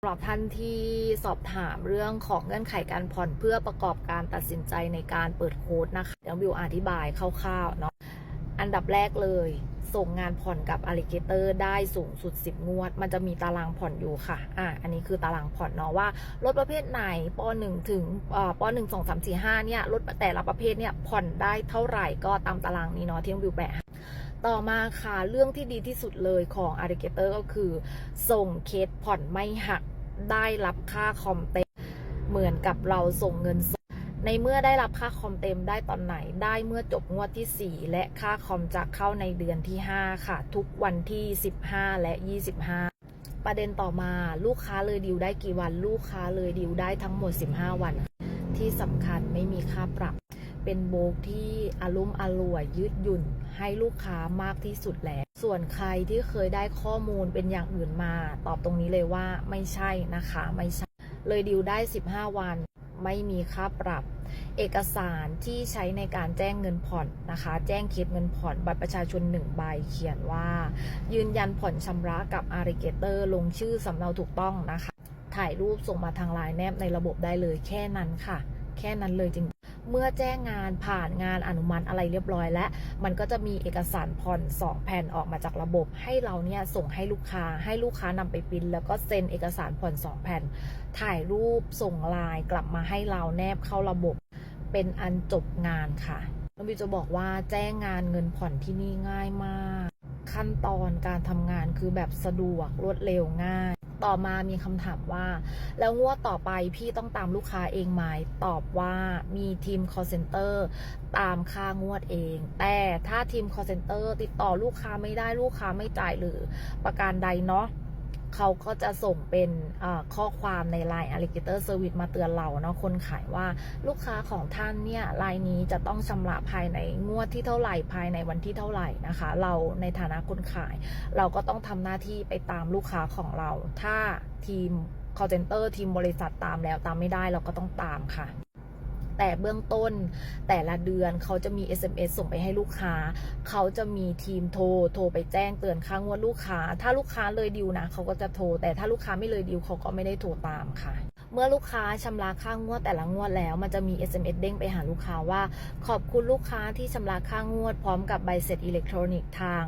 สำหรับท่านที่สอบถามเรื่องของเงื่อนไขการผ่อนเพื่อประกอบการตัดสินใจในการเปิดโค้ดนะคะเดี๋ยววิวอธิบายคร่าวๆเนาะอันดับแรกเลย ส่งงานผ่อนกับ Alligator ได้สูงสุด 10 งวด มันจะมีตารางผ่อนอยู่ค่ะ อะ อันนี้คือตารางผ่อนเนาะว่า รถประเภทไหนป .1 ถึงเอ่อป .1 2 3 4 5เนี่ยรถแต่ละประเภทเนี่ยผ่อนได้เท่าไหร่ก็ตามตารางนี้เนาะที่วิวแปะ ต่อมาค่ะ เรื่องที่ดีที่สุดเลยของ Alligator ก็คือ ส่งเคสผ่อนไม่หักได้รับค่าคอมเต็ม เหมือนกับเราส่งเงินสดในเมื่อได้รับค่าคอมเต็มได้ตอนไหนได้เมื่อจบงวดที่ 4 และค่าคอมจะเข้าในเดือนที่ 5 ค่ะ ทุกวันที่ 15 และ 25ประเด็นต่อมาลูกค้าเลยดิวได้กี่วัน ลูกค้าเลยดิวได้ทั้งหมด 15 วัน ที่สำคัญไม่มีค่าปรับ เป็นโบกที่อารมณ์อร่วยยืดหยุ่นให้ลูกค้ามากที่สุดแล้ว ส่วนใครที่เคยได้ข้อมูลเป็นอย่างอื่นมา ตอบตรงนี้เลยว่าไม่ใช่นะคะไม่ใช่ เลยดิวได้ 15 วันไม่มีค่าปรับ เอกสารที่ใช้ในการแจ้งเงินผ่อนนะคะ แจ้งเคสเงินผ่อน บัตรประชาชน1ใบเขียนว่า ยืนยันผ่อนชำระกับ a า r i g a t o r ลงชื่อสำเนาถูกต้องนะคะ ถ่ายรูปส่งมาทางไลน์แนบในระบบได้เลยแค่นั้นค่ะ แค่นั้นเลยจริง เมื่อแจ้งงานผ่านงานอนุมัติอะไรเรียบร้อยแล้วมันก็จะมีเอกสารผ่อน2แผ่นออกมาจากระบบ ให้เราเนี่ยส่งให้ลูกค้าให้ลูกค้านำไปปริ้นแล้วก็เซ็นเอกสารผ่อน2แผ่น ถ่ายรูปส่งไลน์กลับมาให้เราแนบเข้าระบบ เป็นอันจบงานค่ะน้องบิวจะบอกว่าแจ้งงานเงินผ่อนที่นี่ง่ายมาก ขั้นตอนการทำงานคือแบบสะดวกรวดเร็วง่าย ต่อมามีคำถามว่า แล้วงวดต่อไปพี่ต้องตามลูกค้าเองไหมตอบว่ามีทีม call center ตามค่างวดเอง แต่ถ้าทีม call center ติดต่อลูกค้าไม่ได้ลูกค้าไม่จ่ายหรือประการใดเนาะ เขาก็จะส่งเป็นข้อความใน Line Alligator Service มาเตือนเราเนาะคนขายว่าลูกค้าของท่านเนี่ยรายนี้จะต้องชำระภายในงวดที่เท่าไหร่ภายในวันที่เท่าไหร่นะคะ เราในฐานะคนขาย เราก็ต้องทำหน้าที่ไปตามลูกค้าของเรา ถ้าทีม call center ทีมบริษัทตามแล้วตามไม่ได้เราก็ต้องตามค่ะ แต่เบื้องต้นแต่ละเดือนเขาจะมี SMS ส่งไปให้ลูกค้า เขาจะมีทีมโทร โทรไปแจ้งเตือนค่างวดลูกค้า ถ้าลูกค้าเลยดิวนะเขาก็จะโทร แต่ถ้าลูกค้าไม่เลยดิวเขาก็ไม่ได้โทรตามค่ะ เมื่อลูกค้าชำระค่างวดแต่ละงวดแล้ว มันจะมี SMS เด้งไปหาลูกค้าว่า ขอบคุณลูกค้าที่ชำระค่างวดพร้อมกับใบเสร็จอิเล็กทรอนิกส์ทาง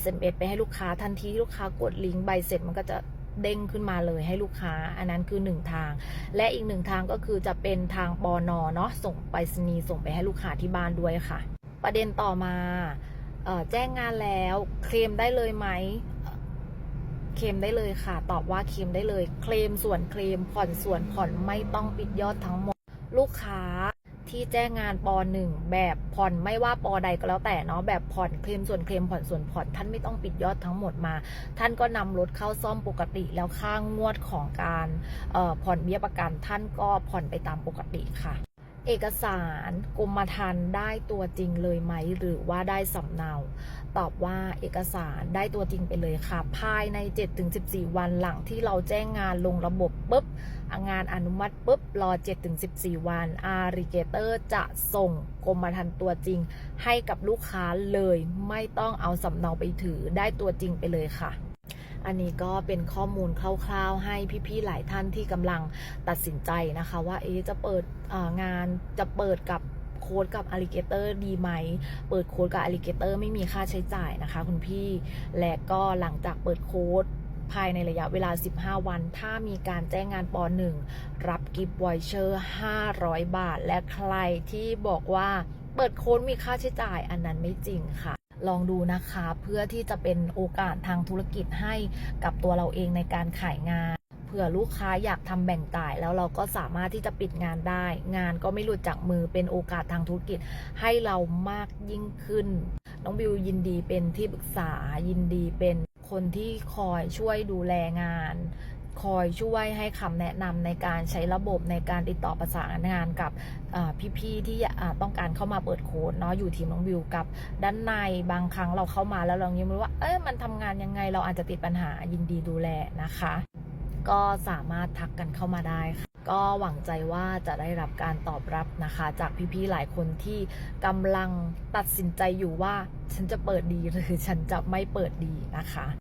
SMS ไปให้ลูกค้าทันทีที่ลูกค้ากดลิงก์ใบเสร็จมันก็จะ เด้งขึ้นมาเลยให้ลูกค้า อันนั้นคือหนึ่งทาง และอีกหนึ่งทางก็คือจะเป็นทางปอนอเนาะส่งไปรษณีส่งไปให้ลูกค้าที่บ้านด้วยค่ะ ประเด็นต่อมาออแจ้งงานแล้วเคลมได้เลยไหมเคลมได้เลยค่ะ ตอบว่าเคลมได้เลย เคลมส่วนเคลมผ่อนส่วนผ่อนไม่ต้องปิดยอดทั้งหมด ลูกค้า ที่แจ้งงานปหนึ่งแบบผ่อนไม่ว่าปใดก็แล้วแต่เนาะแบบผ่อนเคลมส่วนเคลมผ่อนส่วนผ่อนท่านไม่ต้องปิดยอดทั้งหมดมา ท่านก็นำรถเข้าซ่อมปกติแล้วค่างงวดของการผ่อนเบี้ยประกันท่านก็ผ่อนไปตามปกติค่ะ เอกสารกรมธรรม์ได้ตัวจริงเลยไหม หรือว่าได้สำเนา ตอบว่าเอกสารได้ตัวจริงไปเลยค่ะ ภายใน 7-14 วันหลังที่เราแจ้งงานลงระบบปุ๊บงานอนุมัติปุ๊บรอ 7-14 วันอาริเกเตอร์จะส่งกรมธรรม์ตัวจริง ให้กับลูกค้าเลยไม่ต้องเอาสำเนาไปถือได้ตัวจริงไปเลยค่ะ อันนี้ก็เป็นข้อมูลคร่าวๆ ให้พี่ๆหลายท่านที่กำลังตัดสินใจนะคะว่าเอ๊ะจะเปิดงานจะเปิดกับโค้ดกับ Alligator ดีไหม เปิดโค้ดกับ Alligator ไม่มีค่าใช้จ่ายนะคะคุณพี่ และก็หลังจากเปิดโค้ดภายในระยะเวลา 15 วัน ถ้ามีการแจ้งงานป .1 รับกิฟต์วอยเชอร์ 500 บาท และใครที่บอกว่าเปิดโค้ดมีค่าใช้จ่ายอันนั้นไม่จริงค่ะ ลองดูนะคะ เพื่อที่จะเป็นโอกาสทางธุรกิจให้กับตัวเราเองในการขายงานเผื่อลูกค้าอยากทำแบ่งจ่ายแล้วเราก็สามารถที่จะปิดงานได้ งานก็ไม่หลุดจากมือเป็นโอกาสทางธุรกิจให้เรามากยิ่งขึ้น น้องบิวยินดีเป็นที่ปรึกษายินดีเป็นคนที่คอยช่วยดูแลงาน คอยช่วยให้คำแนะนำในการใช้ระบบในการติดต่อประสานงานกับพี่ๆที่ต้องการเข้ามาเปิดโค้ดเนาะอยู่ทีมน้องบิวกับด้านในบางครั้งเราเข้ามาแล้วเรายังไม่รู้ว่าเอ้ยมันทำงานยังไงเราอาจจะติดปัญหายินดีดูแลนะคะ ก็สามารถทักกันเข้ามาได้ค่ะก็หวังใจว่าจะได้รับการตอบรับนะคะ จากพี่ๆหลายคนที่กำลังตัดสินใจอยู่ว่า ฉันจะเปิดดีหรือฉันจะไม่เปิดดีนะคะ